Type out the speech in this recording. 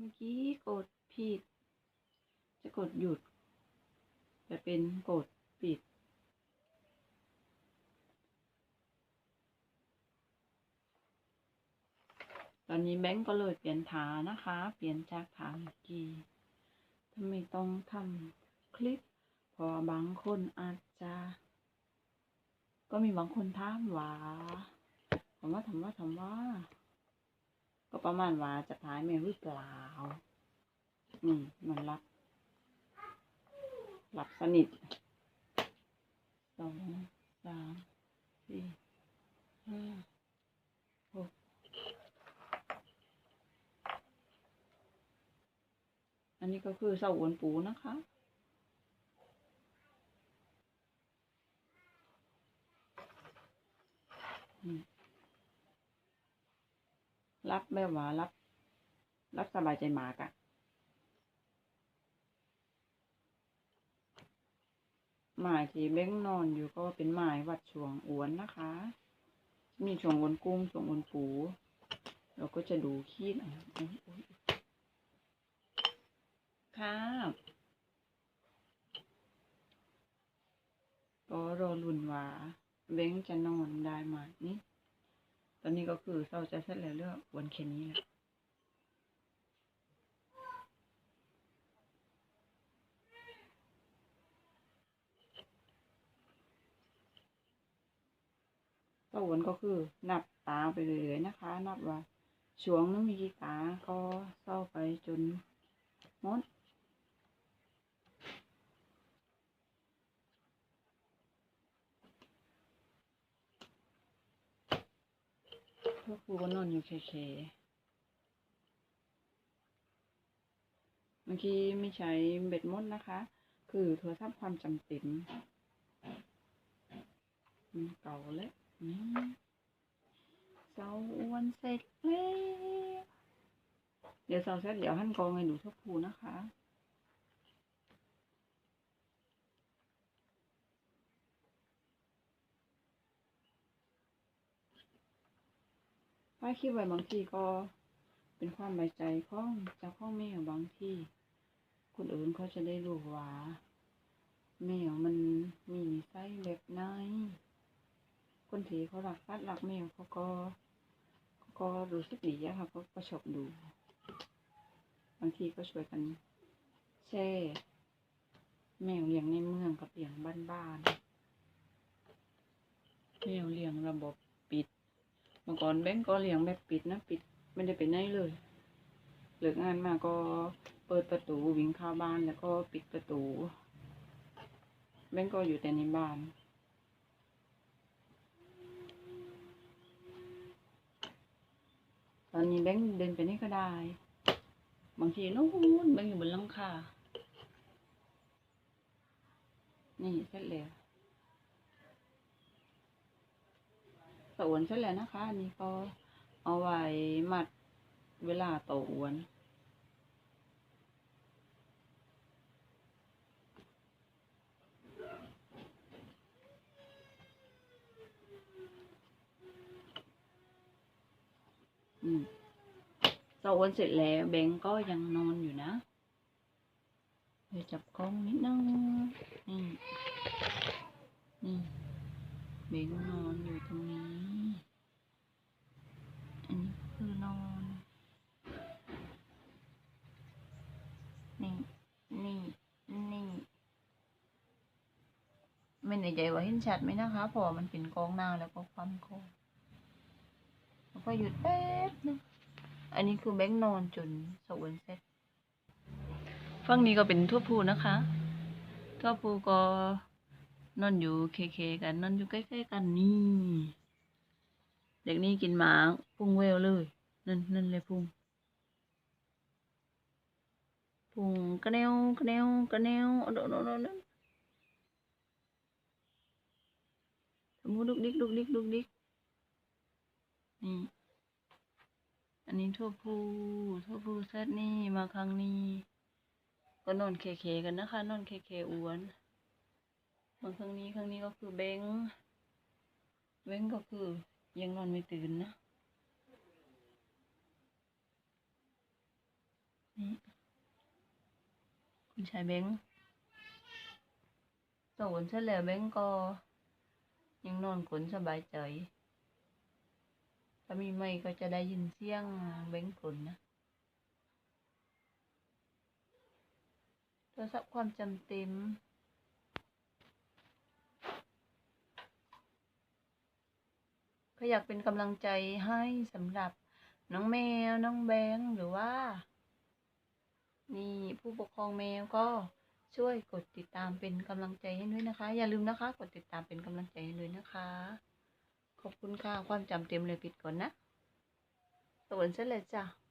เมื่อกี้กดผิด จะกดหยุดแต่เป็นกดปิด ตอนนี้แบงก์ก็เลยเปลี่ยนฐานนะคะ เปลี่ยนจากฐานเมื่อกี้ทำไมต้องทำคลิป พอบางคนอาจจะ ก็มีบางคนถามว่าถามว่าถามว่าถามว่า ก็ประมาณว่าจะท้ายแมวหรือเปล่าอืมมันรับหลับสนิทสองสามสี่ห้าหกอันนี้ก็คือเสาอวนปูนะคะอืม รับแบบว่ารับ รับสบายใจมากอะหมายที่เบ้งนอนอยู่ก็เป็นหมายวัดช่วงอ้วนนะคะ มีช่วงอ้วนกุ้งช่วงอ้วนปูเราก็จะดูขีดอะครับก็รอลุนว่าเบ้งจะนอนได้ไหมนี่ ตอนนี้ก็คือเราจะเสร็จแล้วเรื่องวันแค่นี้แหละต่อวันก็คือนับตาไปเรื่อยๆนะคะ นับว่าช่วงนึงมีกี่ตาก็เศร้าไปจนหมด พวกครูก็นอนอยู่เคเคเมื่อกี้ไม่ใช้เบ็ดมดนะคะ คือโทรศัพท์ความจำเป็นเก่าแล้วเสาอ้วนเสร็จแล้วเดี๋ยวเสาเสร็จเดี๋ยวหั่นกองให้หนูทุกครูนะคะ ป้าคิดไว้บางทีก็เป็นความใบใจของเจ้าของแมวบางที่คนอื่นเขาจะได้รู้ว่าแมวมันมีนิสัยแบบไหนคนที่เขารักสัตว์รักแมวเขาก็เขาก็รู้สึกดีอะค่ะเขาก็ชอบดู บางทีก็ช่วยกันแช่แมวเลี้ยงในเมืองกับเลี้ยงบ้านๆแมวเลี้ยงระบบปิด มื่อก่อนแบงก์ก็เลี้ยงแบบปิดนะปิดไม่ได้ไปไหนเลยเลิกงานมาก็เปิดประตูวิ่งเข้าบ้านแล้วก็ปิดประตูแบงก์ก็อยู่แต่ในบ้าน ตอนนี้แบงก์เดินไปไหนี่ก็ได้ บางทีนู้นแบงก์อยู่บนหลังคานี่เสร็จแล้ว สวนเสร็จแล้วนะคะ อันนี้ก็เอาไว้มัดเวลาโตอวนอืมโตอวนเสร็จแล้วแบงก็ยังนอนอยู่นะเดี๋ยวจับกล้องนิดนึงนี่นี่เบงนอนอยู่ตรงนี้นี้คือนอน นี่ นี่ นี่ ไม่แน่ใจว่าเห็นชัดไหมนะคะพราะว่ามันเป็นกองหน้าแล้วก็ความโค้งแล้วก็หยุดแป๊บนึงอันนี้คือแบงค์นอนจนสวนเสร็จฝั่งนี้ก็เป็นทั่วพูนะคะทั่วพูก็นอนอยู่เคเคกันนอนอยู่ใกล้ๆกันนี่เด็กนี่กินหมาพุ่งเวลเลยนั่นนั่นเลยพุงพุงกระเนวกระเนวกระเนวโดดโดดโดด มูดุกดิกดุกดิกดุกดิกนี่ อันนี้ทั่วพูทั่วพูเซตนี่มาครั้งนี้ ก็นอนเคเคกันนะคะนอนเคเคอ้วนบาครั้งนี้ครั้งนี้ก็คือเบ้งเบ้งก็คือยังนอนไม่ตื่นนะใช้แบงค์โอนเสร็จแล้วแบงก็ ยังนอนขนสบายใจ ถ้ามีไม่ก็จะได้ยินเสียงแบงขนนะโทรศัพท์ความจำเต็มก็อยากเป็นกำลังใจให้สำหรับน้องแมว น้องแบงหรือว่า นี่ผู้ปกครองแมวก็ ช่วยกดติดตามเป็นกำลังใจให้ด้วยนะคะ อย่าลืมนะคะ กดติดตามเป็นกำลังใจให้ด้วยนะคะ ขอบคุณค่ะความจำเต็มเลยปิดก่อนนะสวัสดีเลยจ้ะ